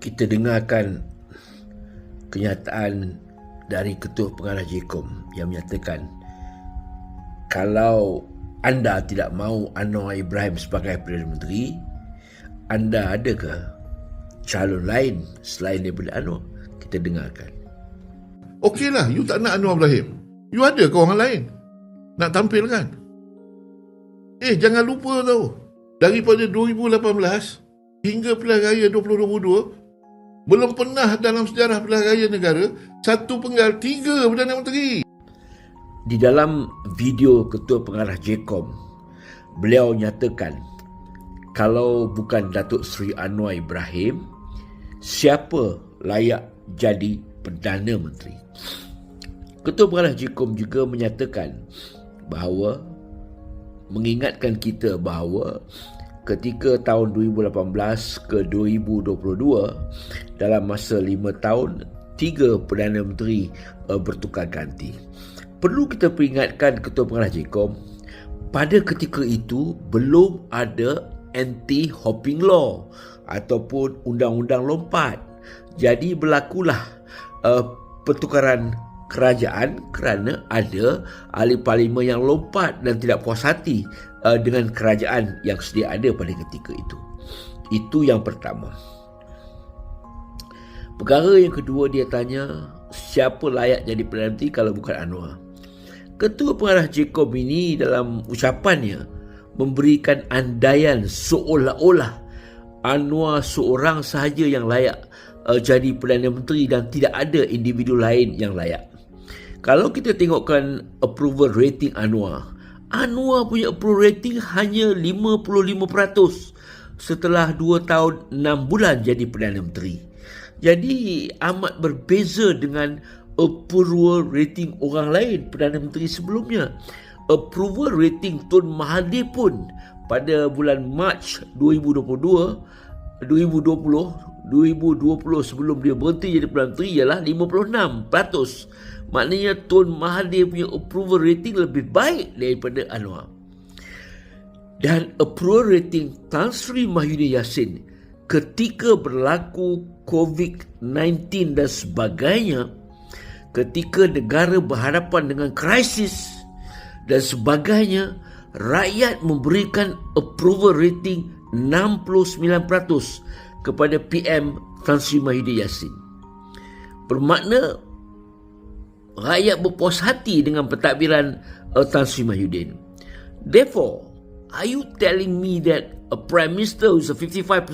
kita dengarkan kenyataan dari Ketua Pengarah JKOM yang menyatakan kalau anda tidak mahu Anwar Ibrahim sebagai Perdana Menteri, anda adakah calon lain selain daripada Anwar? Kita dengarkan. Okeylah, you tak nak Anwar Ibrahim. You ada ke orang lain? Nak tampil kan? Eh, jangan lupa tau. Daripada 2018 hingga pilihan raya 2022, belum pernah dalam sejarah raya negara, satu penggal tiga Perdana Menteri. Di dalam video Ketua Pengarah JKOM, beliau nyatakan kalau bukan Datuk Seri Anwar Ibrahim, siapa layak jadi Perdana Menteri? Ketua Pengarah JKOM juga menyatakan bahawa mengingatkan kita bahawa ketika tahun 2018 ke 2022 dalam masa lima tahun tiga Perdana Menteri uh, bertukar ganti. Perlu kita peringatkan Ketua Pengarah JKOM pada ketika itu belum ada anti-hopping law ataupun undang-undang lompat. Jadi berlakulah uh, pertukaran kerajaan kerana ada ahli parlimen yang lompat dan tidak puas hati uh, dengan kerajaan yang sedia ada pada ketika itu. Itu yang pertama. Perkara yang kedua dia tanya siapa layak jadi Perdana Menteri kalau bukan Anwar. Ketua Pengarah JKOM ini dalam ucapannya memberikan andaian seolah-olah Anwar seorang sahaja yang layak uh, jadi Perdana Menteri dan tidak ada individu lain yang layak. Kalau kita tengokkan approval rating Anwar, Anwar punya approval rating hanya 55% setelah 2 tahun 6 bulan jadi Perdana Menteri. Jadi amat berbeza dengan approval rating orang lain Perdana Menteri sebelumnya. Approval rating Tun Mahathir pun pada bulan Mac 2022 2020 2020 sebelum dia berhenti jadi Perdana Menteri ialah 56%. Maknanya Tun Mahathir punya approval rating lebih baik daripada Anwar. Dan approval rating Tan Sri Mahyuni Yassin ketika berlaku COVID-19 dan sebagainya, ketika negara berhadapan dengan krisis dan sebagainya, rakyat memberikan approval rating 69% kepada PM Tan Sri Mahyudi Yassin. Bermakna rakyat berpuas hati dengan pentadbiran uh, Tan Sri Mahyudin. Therefore, are you telling me that a prime minister who's a 55%